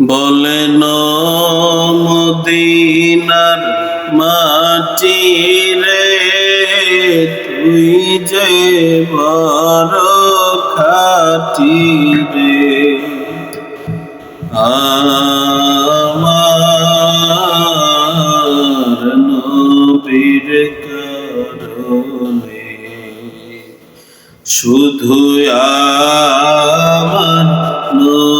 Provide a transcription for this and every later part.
বলেন মদিনার মাটি রে, তুই যে বড় খাটি রে। আমার নবীর কারণে শুধু আমার নবীর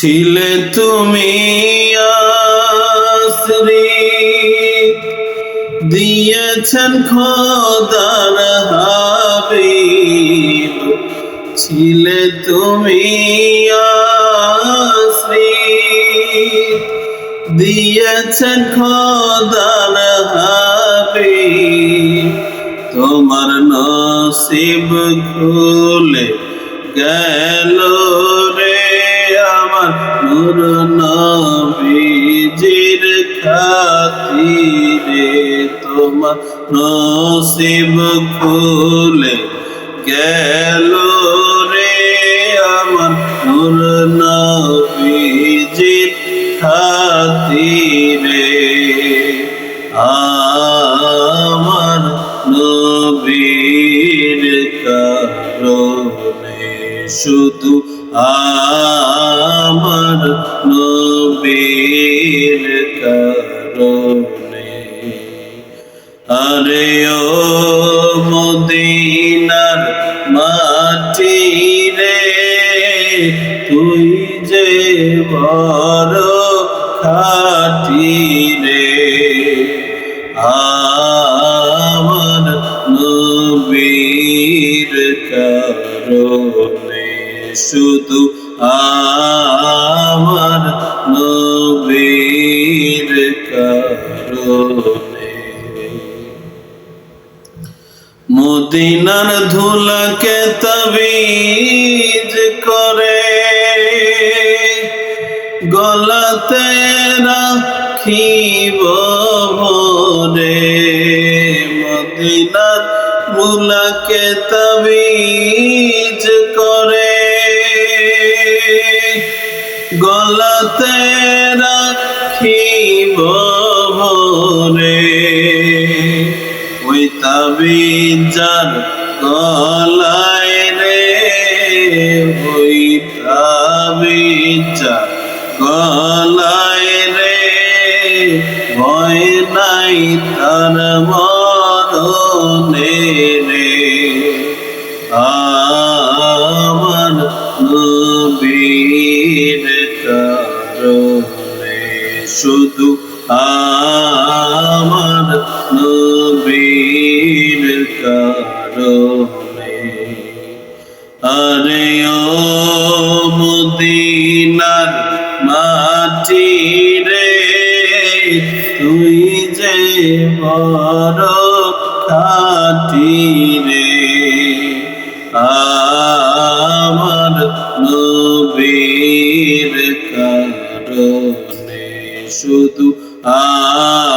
ছিলে তুমি আশ্রী। দিয়েছেন খোদার হাবিব। ছিলে তুমি আশ্রী। দিয়েছেন খোদার হাবিব। তোমার নসিব খুলে গেল। নূর নবীজির খাতিরে তোমার নসিব খুলে গেল রে আমার নূর নবীজির খাতিরে আমার নবীর কারণে শুধু কারণে আরে ও মদিনার মাটি রে, তুই যে বড় খাটি রে। আমার নবীর কারণে শুধু আমার নবীর মদিনার ধুলাকে তবিজ করে গলাতে রাখিব ভরে মদিনার ধুলাকে তবিজ করে গলাতে রাখিব ভরে ওই তাবিজার গলায় রে, ওই তাবিজার গলায় রে। ভয় নাই তার মরণে রে। আমার নবীর কারণে শুধু আমার নবীর কারণে। আরে ও মদিনার মাটি রে, তুই যে বড় খাটি রে। আমার Ah.